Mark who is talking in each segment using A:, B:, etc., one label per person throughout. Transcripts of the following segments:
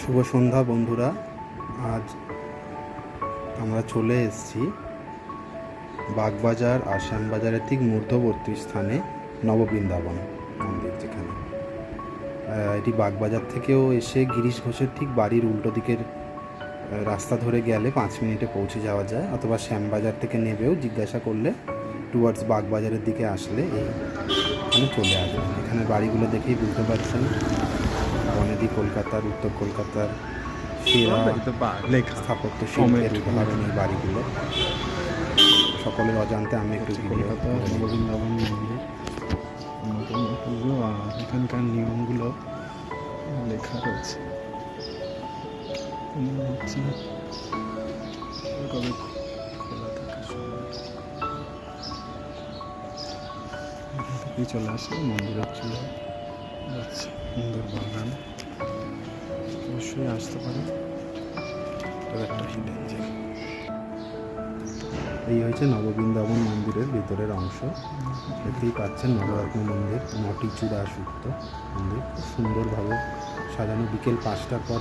A: শুভ সন্ধ্যা, বন্ধুরা। আজ আমরা চলে এসেছি বাগবাজার আর শ্যামবাজারের ঠিক মধ্যবর্তী স্থানে নববৃন্দাবন মন্দির যেখানে। এটি বাগবাজার থেকেও এসে গিরিশ ঘোষের ঠিক বাড়ির উল্টো দিকের রাস্তা ধরে গেলে পাঁচ মিনিটে পৌঁছে যাওয়া যায়, অথবা শ্যামবাজার থেকে নেবেও জিজ্ঞাসা করলে টুয়ার্ডস বাগবাজারের দিকে আসলে এই এখানে চলে আসবেন। এখানে বাড়িগুলো দেখেই বুঝতে পারছেন। বনেদি কলকাতার উত্তর কলকাতার সেরা
B: লেখা
A: স্থাপত্য শিল্পের
B: Comment.
A: উদাহরণ এই বাড়িগুলো। সকলের অজান্তে আমি একটু
B: কলকাতা মন্দির অন্যতম পুজো আর এখানকার নিয়মগুলো লেখা রয়েছে। হচ্ছে কবে খোলা থাকার সময় চলে আসে মন্দিরের চলে সুন্দর বাগান। অবশ্যই আসতে পারে একটা হিডেন
A: এই হয়েছে নববৃন্দাবন মন্দিরের ভিতরের অংশ। দেখতেই পাচ্ছেন নবরত্ন মন্দির নটি চূড়া সুক্ত মন্দির। খুব সুন্দরভাবে সাজানো। বিকেল পাঁচটার পর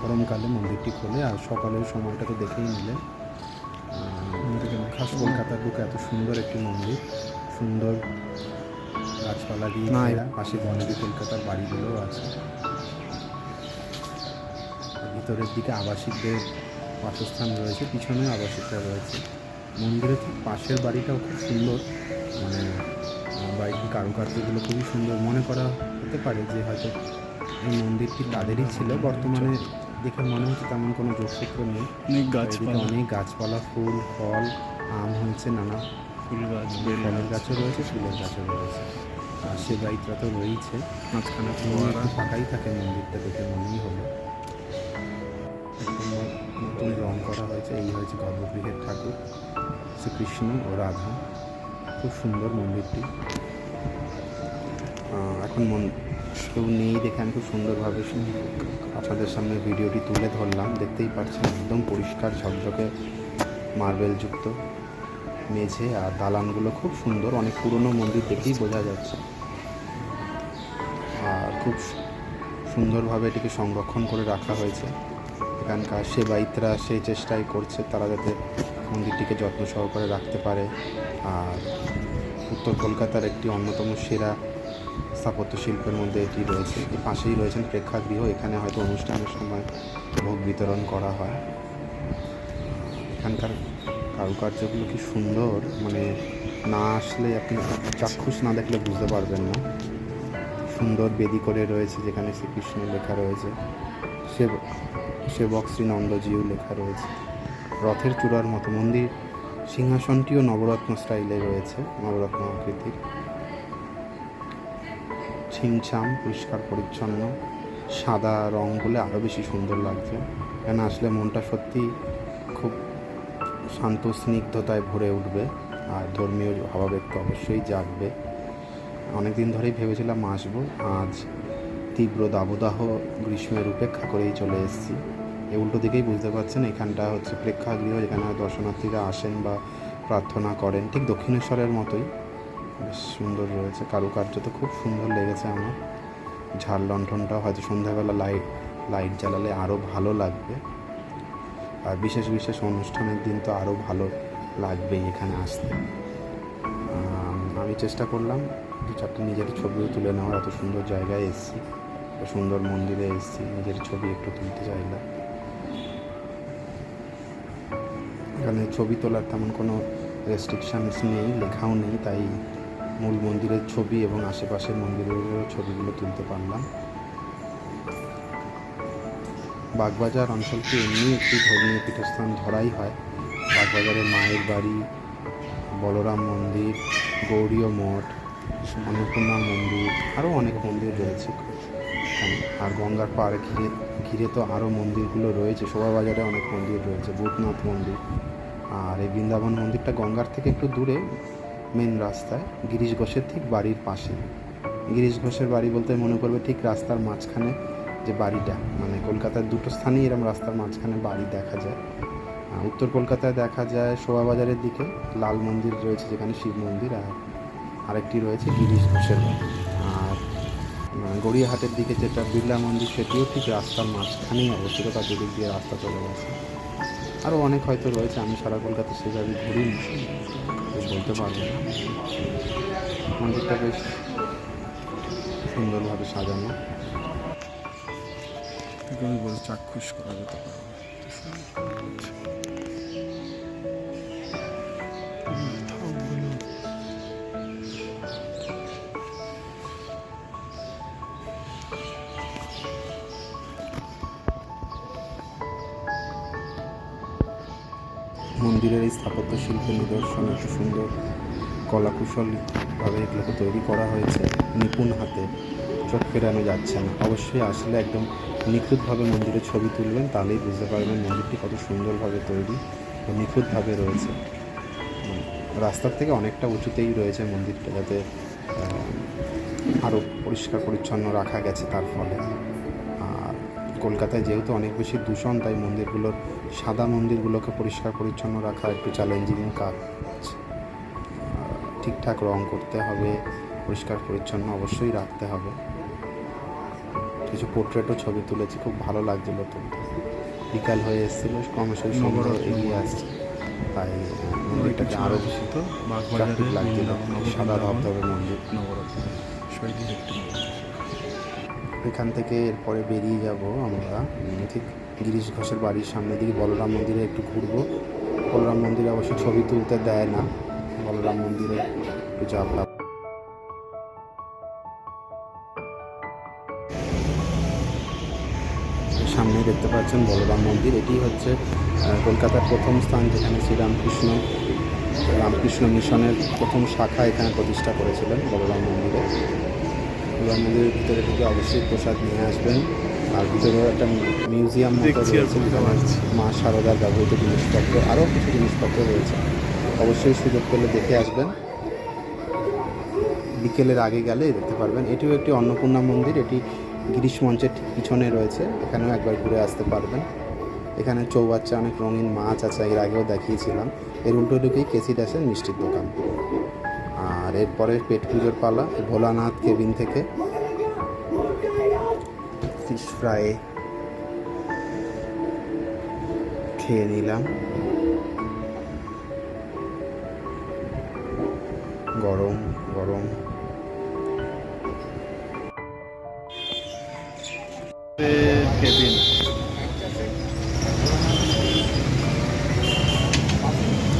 A: গরমকালে মন্দিরটি খোলে। আর সকালের সময়টা তো দেখেই নিলেন। খাস কলকাতার বুকে এত সুন্দর একটি মন্দির। সুন্দর গাছপালা দিয়ে ঘেরা, পাশে বনেদি কলকাতার বাড়িগুলোও আছে। ভিতরের দিকে আবাসিকদের বাসস্থান রয়েছে পিছনে আবাসিকরা রয়েছে। মন্দিরের ঠিক পাশের বাড়িটাও খুব সুন্দর। মানে বাড়িটির কারুকার্যগুলো খুবই সুন্দর। মনে করা হতে পারে যে হয়তো এই মন্দিরটি তাদেরই ছিল। বর্তমানে দেখে মনে হচ্ছে তেমন কোনো যোগসূত্র নেই।
B: অনেক গাছপালা।
A: অনেক গাছপালা ফুল ফল আম হয়েছে নানা
B: ফুল গাছ
A: ফলের গাছও রয়েছে ফুলের গাছও রয়েছে। সে বাড়িটা তো রয়েছে
B: মাঝখানে ফোয়ারা
A: ফাঁকাই থাকে মন্দিরটা দেখে মনেই হলো। একদম নতুন রং করা হয়েছে। এই হয়েছে গর্ভগৃহের ঠাকুর শ্রীকৃষ্ণ ও রাধা। খুব সুন্দর মন্দিরটি। এখন মন কেউ নেই দেখে আমি খুব সুন্দরভাবে আপনাদের সামনে ভিডিওটি তুলে ধরলাম। দেখতেই পাচ্ছেন একদম পরিষ্কার ঝকঝকে মার্বেলযুক্ত মেঝে আর দালানগুলো খুব সুন্দর। অনেক পুরনো মন্দির দেখেই বোঝা যাচ্ছে। খুব সুন্দরভাবে এটিকে সংরক্ষণ করে রাখা হয়েছে। এখানকার সেবায়িতরা সেই চেষ্টাই করছে, তারা যাতে মন্দিরটিকে যত্ন সহকারে রাখতে পারে। আর উত্তর কলকাতার একটি অন্যতম সেরা স্থাপত্য শিল্পের মধ্যে এটি রয়েছে। এর পাশেই রয়েছেন প্রেক্ষাগৃহ, এখানে হয়তো অনুষ্ঠানের সময় ভোগ বিতরণ করা হয়। এখানকার কারুকার্যগুলো কি সুন্দর মানে না আসলে আপনি চাক্ষুষ না দেখলে বুঝতে পারবেন না। সুন্দর বেদি করে রয়েছে, যেখানে শ্রীকৃষ্ণ লেখা রয়েছে। সে সেবক শ্রী নন্দজিও লেখা রয়েছে। রথের চূড়ার মতো মন্দির, সিংহাসনটিও নবরত্ন স্টাইলে রয়েছে, নবরত্ন আকৃতির। ছিমছাম, পরিষ্কার, পরিচ্ছন্ন, সাদা রং বলে আরও বেশি সুন্দর লাগছে। এখানে আসলে মনটা সত্যি খুব শান্ত, স্নিগ্ধতায় ভরে উঠবে, আর ধর্মীয় ভাবাবেগ তো অবশ্যই জাগবে। অনেকদিন ধরেই ভেবেছিলাম আসব। আজ তীব্র দাবদাহ গ্রীষ্মের উপেক্ষা করেই চলে এসেছি। এ উল্টো দিকেই বুঝতে পারছেন, এখানটা হচ্ছে প্রেক্ষাগৃহ, যেখানে দর্শনার্থীরা আসেন বা প্রার্থনা করেন। ঠিক দক্ষিণেশ্বরের মতোই। বেশ সুন্দর রয়েছে। কারুকার্য তো খুব সুন্দর লেগেছে আমার। ঝাড় লণ্ঠনটাও হয়তো সন্ধ্যাবেলা লাইট লাইট জ্বালালে আরও ভালো লাগবে। আর বিশেষ বিশেষ অনুষ্ঠানের দিন তো আরও ভালো লাগবেই এখানে আসতে। আমি চেষ্টা করলাম দু চারটে নিজের ছবিও তুলে নেওয়ার এত সুন্দর জায়গায় এসেছি। সুন্দর মন্দিরে এসেছি, নিজের ছবি একটু তুলতে চাইলাম। এখানে ছবি তোলার তেমন কোনো রেস্ট্রিকশানস নেই, লেখাও নেই, তাই মূল মন্দিরের ছবি এবং আশেপাশের মন্দিরেরও ছবিগুলো তুলতে পারলাম। বাগবাজার অঞ্চলটি এমনি একটি ধর্মীয় পীঠস্থান ধরাই হয়। বাগবাজারের মায়ের বাড়ি, বলরাম মন্দির, গৌরীয় মঠ অন্নপূর্ণা মন্দির আরও অনেক মন্দির রয়েছে। আর গঙ্গার পাড়ে ঘিরে ঘিরে তো আরও মন্দিরগুলো রয়েছে। শোভাবাজারে অনেক মন্দির রয়েছে, ভূতনাথ মন্দির। আর এই বৃন্দাবন মন্দিরটা গঙ্গার থেকে একটু দূরে মেন রাস্তায়, গিরিশ ঘোষের ঠিক বাড়ির পাশে। গিরিশ ঘোষের বাড়ি বলতে মনে করবে ঠিক রাস্তার মাঝখানে যে বাড়িটা। মানে কলকাতার দুটো স্থানেই এরকম রাস্তার মাঝখানে বাড়ি দেখা যায়। উত্তর কলকাতায় দেখা যায় শোভাবাজারের দিকে, লাল মন্দির রয়েছে যেখানে শিব মন্দির আর আরেকটি রয়েছে, গিরিশ ঘোষের বাড়ি। আর গড়িয়াহাটের দিকে যেটা বিড়লা মন্দির, সেটিও ঠিক রাস্তার মাঝখানেই অবস্থিত, তার দুদিক দিয়ে রাস্তা চলে গেছে। আরও অনেক হয়তো রয়েছে, আমি সারা কলকাতা সেভাবে তাই বলতে পারব না। মন্দিরটা বেশ সুন্দরভাবে সাজানো।
B: চাক্ষুষ করা যেতে পারে।
A: মন্দিরের এই স্থাপত্য শিল্পের নিদর্শন এত সুন্দর। কলাকুশলভাবে এগুলোকে তৈরি করা হয়েছে নিপুণ হাতে। চোখ ফেরানো যাচ্ছে না। অবশ্যই আসলে একদম নিখুঁতভাবে মন্দিরের ছবি তুলবেন, তাহলেই বুঝতে পারবেন মন্দিরটি কত সুন্দরভাবে তৈরি ও নিখুঁতভাবে রয়েছে। রাস্তার থেকে অনেকটা উঁচুতেই রয়েছে মন্দিরটা যাতে আরও পরিষ্কার পরিচ্ছন্ন রাখা গেছে তার ফলে। কলকাতায় যেহেতু অনেক বেশি দূষণ তাই মন্দিরগুলোর সাদা মন্দিরগুলোকে পরিষ্কার পরিচ্ছন্ন রাখা একটু চ্যালেঞ্জিং কাজ। ঠিকঠাক রং করতে হবে পরিষ্কার পরিচ্ছন্ন অবশ্যই রাখতে হবে। কিছু পোর্ট্রেটও ছবি তুলেছি খুব ভালো লাগছিল তো। বিকাল হয়ে এসেছিল ক্রমশই সুন্দর এগিয়ে আসছে। তাই মন্দিরটাকে আরও বেশি
B: তো
A: লাগছিল সাদা ধবধবে মন্দির।
B: নবরত্ন।
A: এখান থেকে এরপরে বেরিয়ে যাব আমরা। ঠিক গিরিশ ঘোষের বাড়ির সামনে দিকে বলরাম মন্দিরে একটু ঘুরবো। বলরাম মন্দিরে অবশ্য ছবি তুলতে দেয় না। বলরাম মন্দিরে একটু যাব সামনে দেখতে পাচ্ছেন বলরাম মন্দির। এটি হচ্ছে কলকাতার প্রথম স্থান যেখানে শ্রীরামকৃষ্ণ, রামকৃষ্ণ মিশনের প্রথম শাখা এখানে প্রতিষ্ঠা করেছিলেন বলরাম মন্দিরে। বলরাম মন্দিরের ভিতরে থেকে অবশ্যই প্রসাদ নিয়ে আসবেন। আর ভিতরে একটা মিউজিয়াম। মা শারদার ব্যবহৃত জিনিসপত্র আরও কিছু জিনিসপত্র রয়েছে। অবশ্যই সুযোগ পেলে দেখে আসবেন। বিকেলের আগে গেলে দেখতে পারবেন। এটিও একটি অন্নপূর্ণা মন্দির। এটি গিরিশ মঞ্চের ঠিক পিছনে রয়েছে। এখানেও একবার ঘুরে আসতে পারবেন। এখানে চৌবাচ্চা অনেক রঙিন মাছ আছে। এর আগেও দেখিয়েছিলাম। এর উল্টো দিকেই কেসি ডাসের মিষ্টির দোকান। আর এরপরে পেট পুজোর পালা ভোলানাথ কেবিন থেকে। ফিশ ফ্রাই খেয়ে নিলাম। গরম গরম।
B: কেবিন।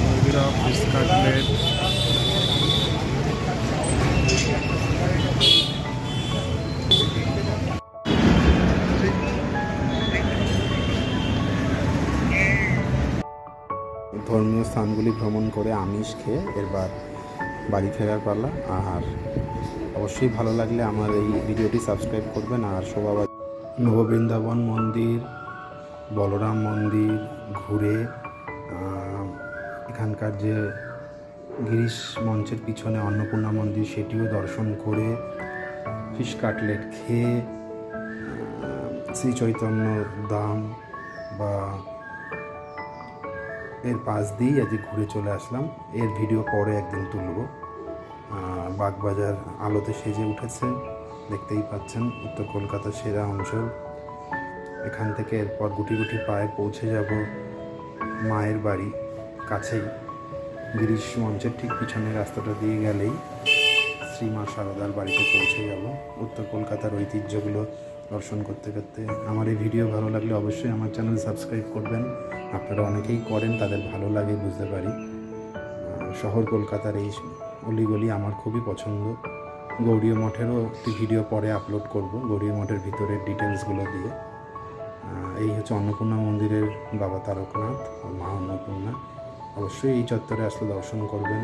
B: মুরগিরা কাটলেট।
A: ধর্মীয় স্থানগুলি ভ্রমণ করে আমিষ খেয়ে এরবার বাড়ি ফেরার পালা। আর অবশ্যই ভালো লাগলে আমার এই ভিডিওটি সাবস্ক্রাইব করবেন। আর শোভাবাদ নববৃন্দাবন মন্দির, বলরাম মন্দির ঘুরে এখানকার যে গিরিশ মঞ্চের পিছনে অন্নপূর্ণা মন্দির সেটিও দর্শন করে ফিশ কাটলেট খেয়ে শ্রী চৈতন্য দাম বা এর পাশ দিয়েই আজকে ঘুরে চলে আসলাম। এর ভিডিও পরে একদিন তুলব। বাগবাজার আলোতে সেজে উঠেছে, দেখতেই পাচ্ছেন উত্তর কলকাতার সেরা অঞ্চল। এখান থেকে এরপর গুটি গুটি পায়ে পৌঁছে যাব মায়ের বাড়ি কাছেই। গিরিশ মঞ্চের ঠিক পিছনের রাস্তাটা দিয়ে গেলেই শ্রী মা সারদার বাড়িতে পৌঁছে যাব। উত্তর কলকাতার ঐতিহ্যগুলো দর্শন করতে করতে আমার এই ভিডিও ভালো লাগলে অবশ্যই আমার চ্যানেল সাবস্ক্রাইব করবেন। আপনারা অনেকেই করেন, তাদের ভালো লাগে বুঝতে পারি। শহর কলকাতার এই অলিগলি আমার খুবই পছন্দ। গৌরীয় মঠেরও একটি ভিডিও পরে আপলোড করব, গৌরীয় মঠের ভিতরের ডিটেলসগুলো দিয়ে। এই হচ্ছে অন্নপূর্ণা মন্দিরের বাবা তারকনাথ ও মা অন্নপূর্ণা। অবশ্যই এই চত্বরে আসলে দর্শন করবেন।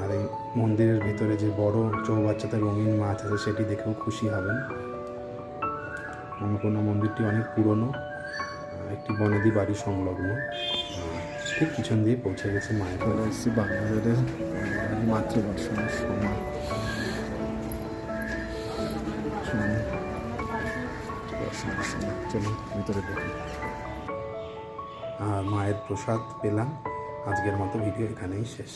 A: আর এই মন্দিরের ভিতরে যে বড় চৌবাচ্চাতে রঙিন মাছ আছে, সেটি দেখেও খুশি হবেন। অন্নপূর্ণা মন্দিরটি অনেক পুরনো একটি বনেদি বাড়ি সংলগ্ন। ঠিক পিছন দিয়ে পৌঁছে গেছে মায়ের।
B: এসেছি বাগবাজারের মাতৃদর্শনের সময় চলুন ভিতরে
A: মায়ের প্রসাদ পেলাম। আজকের মতো ভিডিও এখানেই শেষ।